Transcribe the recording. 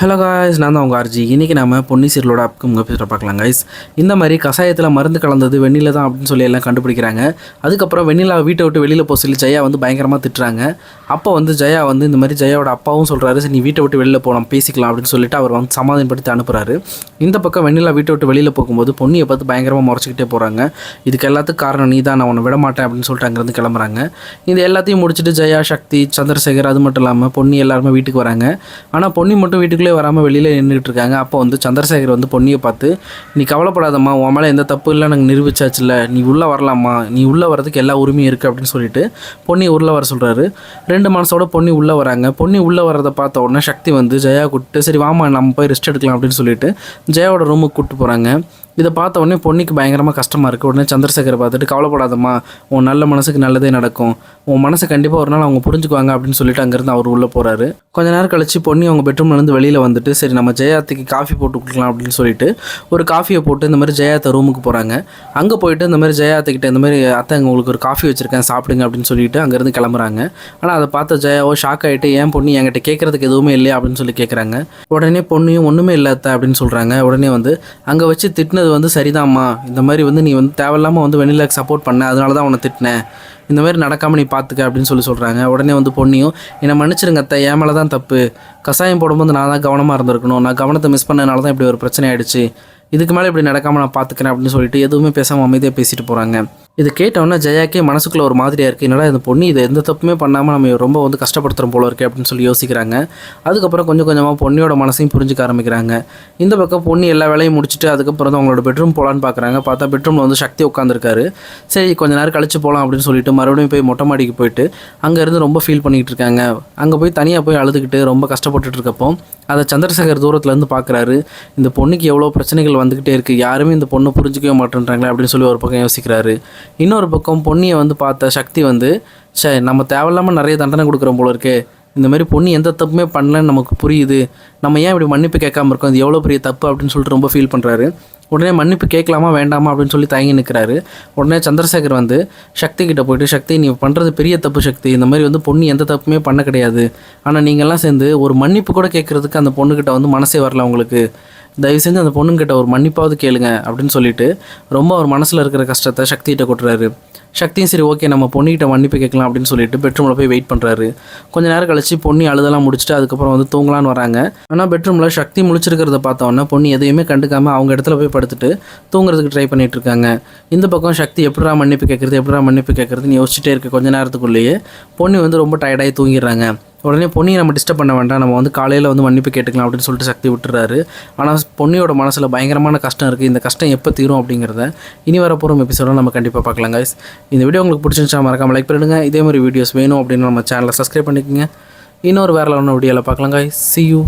Hello guys நான் தான் உங்கள் ஆர்ஜி இன்றைக்கி நம்ம பொன்னி சீரியலோட அப்கம் எபிசோட பார்க்கலாம் காய்ஸ் இந்த மாதிரி கஷாயத்தில் மருந்து கலந்தது வெண்ணில தான் அப்படின்னு சொல்லி எல்லாம் கண்டுபிடிக்கிறாங்க. அதுக்கப்புறம் வெண்ணிலா வீட்டை விட்டு வெளியில் போக சொல்லி ஜெயா வந்து பயங்கரமாக திட்டுறாங்க. அப்போ வந்து ஜெயா வந்து இந்த மாதிரி ஜெயாவோட அப்பாவும் சொல்கிறாரு சரி நீ வீட்டை விட்டு வெளியில் போகலாம் பேசிக்கலாம் அப்படின்னு சொல்லிட்டு அவர் வந்து சமாதானப்படுத்தி அனுப்புகிறாரு இந்த பக்கம் வெண்ணிலா வீட்டை விட்டு வெளியில் போகும்போது பொன்னியை பார்த்து பயங்கரமாக முறைச்சிக்கிட்டே போகிறாங்க இதுக்கு எல்லாத்துக்கும் காரணம் நீ தான் நான் உன்னை விட மாட்டேன் அப்படின்னு சொல்லிட்டு அங்கேருந்து கிளம்புறாங்க. இது எல்லாத்தையும் முடிச்சுட்டு ஜெயா சக்தி சந்திரசேகர் அது மட்டும் இல்லாமல் பொன்னி எல்லாருமே வீட்டுக்கு வராங்க. ஆனால் பொன்னி மட்டும் வீட்டுக்குள்ளே வராமல் வெளியில் நின்றுட்டு இருக்காங்க. அப்போ வந்து சந்திரசேகர் வந்து பொண்ணியை பார்த்து நீ கவலைப்படாதம்மா உன் மேலே எந்த தப்பு இல்லை நாங்கள் நிரூபிச்சாச்சுல நீ உள்ளே வரலாமா நீ உள்ளே வரதுக்கு எல்லா உரிமையும் இருக்குது அப்படின்னு சொல்லிட்டு பொண்ணி உள்ளே வர சொல்கிறாரு ரெண்டு மனசோட பொன்னி உள்ளே வராங்க. பொன்னி உள்ளே வரதை பார்த்த உடனே சக்தி வந்து ஜெயா கூப்பிட்டு சரி வாமா நம்ம போய் ரெஸ்ட் எடுக்கலாம் அப்படின்னு சொல்லிட்டு ஜெயாவோட ரூமுக்கு கூப்பிட்டு போகிறாங்க இதை பார்த்த உடனே பொன்னிக்கு பயங்கரமாக கஷ்டமாக இருக்குது உடனே சந்திரசேகரை பார்த்துட்டு கவலைப்படாதம்மா. உன் நல்ல மனசுக்கு நல்லதே நடக்கும். உன் மனசை கண்டிப்பாக ஒரு நாள் அவங்க புரிஞ்சுக்குவாங்க அப்படின்னு சொல்லிட்டு அங்கேருந்து அவர் உள்ளே போகிறாரு கொஞ்ச நேரம் கழிச்சு பொன்னி அவங்க பெட்ரூம்லேருந்து வெளியில் வந்துட்டு சரி நம்ம ஜெயாத்துக்கு காஃபி போட்டு கொடுக்கலாம் அப்படின்னு சொல்லிட்டு ஒரு காஃபியை போட்டு இந்த மாதிரி ஜெயாத்த ரூமுக்கு போகிறாங்க அங்கே போயிட்டு இந்த மாதிரி ஜெயாத்துக்கிட்ட இந்த மாதிரி அத்தை உங்களுக்கு ஒரு காஃபி வச்சுருக்கேன் சாப்பிடுங்க அப்படின்னு சொல்லிட்டு அங்கேருந்து கிளம்புறாங்க. ஆனால் அதை பார்த்த ஜெயாவோ ஷாக் ஆகிட்டு ஏன் பொண்ணு என்கிட்ட கேட்குறதுக்கு எதுவுமே இல்லையா? அப்படின்னு சொல்லி கேட்குறாங்க உடனே பொண்ணையும் ஒன்றுமே இல்லாத அப்படின்னு சொல்கிறாங்க உடனே வந்து அங்கே வச்சு திட்டினது வந்து சரிதாம்மா. இந்த மாதிரி வந்து நீ வந்து தேவையில்லாமல் வந்து வெண்ணிலாக்கு சப்போர்ட் பண்ண அதனால தான் உன்னை திட்டினேன். இந்த மாதிரி நடக்காமல் நீ பார்த்துக்க அப்படின்னு சொல்லி சொல்கிறாங்க உடனே வந்து பொண்ணியும் என்னை மன்னிச்சிருங்க அத்தை என் மேலே தான் தப்பு. கசாயம் போடும்போது நான் தான் கவனமாக இருந்திருக்கணும். நான் கவனத்தை மிஸ் பண்ணனால தான் இப்படி ஒரு பிரச்சனை ஆயிடுச்சு. இதுக்கு மேலே இப்படி நடக்காமல் நான் பார்த்துக்கிறேன் அப்படின்னு சொல்லிட்டு எதுவுமே பேசாமல் அமைதியாக பேசிட்டு போகிறாங்க இது கேட்டோன்னே ஜெயாக்கே மனசுக்குள்ள ஒரு மாதிரியாக இருக்குது என்னடா இந்த பொண்ணு இது எந்த தப்புமே பண்ணாமல் நம்ம ரொம்ப வந்து கஷ்டப்படுத்துகிற போல இருக்கே அப்படின்னு சொல்லி யோசிக்கிறாங்க. அதுக்கப்புறம் கொஞ்சம் கொஞ்சமாக பொண்ணியோட மனசையும் புரிஞ்சுக்க ஆரம்பிக்கிறாங்க. இந்த பக்கம் பொண்ணு எல்லா வேலையும் முடிச்சுட்டு அதுக்கப்புறம் தான் அவங்களோட பெட்ரூம் போகலான்னு பார்க்குறாங்க பார்த்தா பெட்ரூமில் வந்து சக்தி உட்காந்துருக்காரு சரி கொஞ்ச நேரம் கழிச்சு போகலாம் அப்படின்னு சொல்லிட்டு மறுபடியும் போய் மொட்டை மாடிக்கு போயிட்டு அங்கேருந்து ரொம்ப ஃபீல் பண்ணிக்கிட்டு இருக்காங்க. அங்கே போய் தனியாக போய் அழுதுகிட்டு ரொம்ப கஷ்டப்பட்டுட்டு இருக்கப்போ அதை சந்திரசேகர் தூரத்துலேருந்து பார்க்குறாரு இந்த பொண்ணுக்கு எவ்வளோ பிரச்சனைகள் வந்துக்கிட்டே இருக்குது யாருமே இந்த பொண்ணை புரிஞ்சிக்கவே மாட்டேன்றாங்களே அப்படின்னு சொல்லி ஒரு பக்கம் யோசிக்கிறாரு. இன்னொரு பக்கம் பொன்னியை வந்து பார்த்த சக்தி வந்து சே நம்ம தேவையில்லாமல் நிறைய தண்டனை கொடுக்குறோம் போல இருக்கே. இந்த மாதிரி பொண்ணு எந்த தப்புமே பண்ணலன்னு நமக்கு புரியுது. நம்ம ஏன் இப்படி மன்னிப்பு கேட்காம இருக்கோம்? இது எவ்வளோ பெரிய தப்பு அப்படின்னு சொல்லிட்டு ரொம்ப ஃபீல் பண்ணுறாரு உடனே மன்னிப்பு கேட்கலாமா வேண்டாமா அப்படின்னு சொல்லி தயங்கி நிற்கிறாரு உடனே சந்திரசேகர் வந்து சக்தி கிட்ட போயிட்டு சக்தி நீ பண்ணுறது பெரிய தப்பு சக்தி. இந்த மாதிரி வந்து பொண்ணு எந்த தப்புமே பண்ண கிடையாது. ஆனால் நீங்கள்லாம் சேர்ந்து ஒரு மன்னிப்பு கூட கேட்குறதுக்கு அந்த பொண்ணுக்கிட்ட வந்து மனசே வரல உங்களுக்கு. தயவு செஞ்சு அந்த பொண்ணுங்கிட்ட ஒரு மன்னிப்பாவது கேளுங்க அப்படின்னு சொல்லிட்டு ரொம்ப அவர் மனசில் இருக்கிற கஷ்டத்தை சக்திகிட்ட கொட்டுறாரு சக்தியும் சரி ஓகே நம்ம பொண்ணுகிட்ட மன்னிப்பு கேட்கலாம் அப்படின்னு சொல்லிட்டு பெட்ரூமில் போய் வெயிட் பண்ணுறாரு கொஞ்ச நேரம் கழிச்சு பொண்ணு அழுதெல்லாம் முடிச்சுட்டு அதுக்கப்புறம் வந்து தூங்கலான்னு வராங்க. ஆனால் பெட்ரூமில் சக்தி முழிச்சிருக்கிறத பார்த்தோன்னே பொண்ணு எதையுமே கண்டுக்காமல் அவங்க இடத்துல போய் படுத்துட்டு தூங்குறதுக்கு ட்ரை பண்ணிட்டு இருக்காங்க இந்த பக்கம் சக்தி எப்படா மன்னிப்பு கேட்குறது எப்படா மன்னிப்பு கேட்குறதுன்னு யோசிச்சுட்டே இருக்க. கொஞ்ச நேரத்துக்குள்ளேயே பொண்ணு வந்து ரொம்ப டயர்டாகி தூங்கிடுறாங்க. உடனே பொன்னியை நம்ம டிஸ்டர்ப் பண்ண வேண்டாம். நம்ம வந்து காலையில் வந்து மன்னிப்பு கேட்டுக்கலாம் அப்படின்னு சொல்லிட்டு சக்தி விட்டுறாரு. ஆனால் பொன்னியோட மனசில் பயங்கரமான கஷ்டம் இருக்குது இந்த கஷ்டம் எப்போ தீரும் அப்படிங்கிறத இனி வரப்போகிற எபிசோடில் நம்ம கண்டிப்பாக பார்க்கலாம் கைஸ் இந்த வீடியோ உங்களுக்கு பிடிச்சிருந்துச்சா மறக்காமல் லைக் பண்ணிடுங்க. இதே மாதிரி வீடியோஸ் வேணும் அப்படின்னு நம்ம சேனலை சப்ஸ்கிரைப் பண்ணிக்கோங்க. இன்னொரு வேறு லெவலில் வீடியோவில் பார்க்கலாம் கைஸ் சி யூ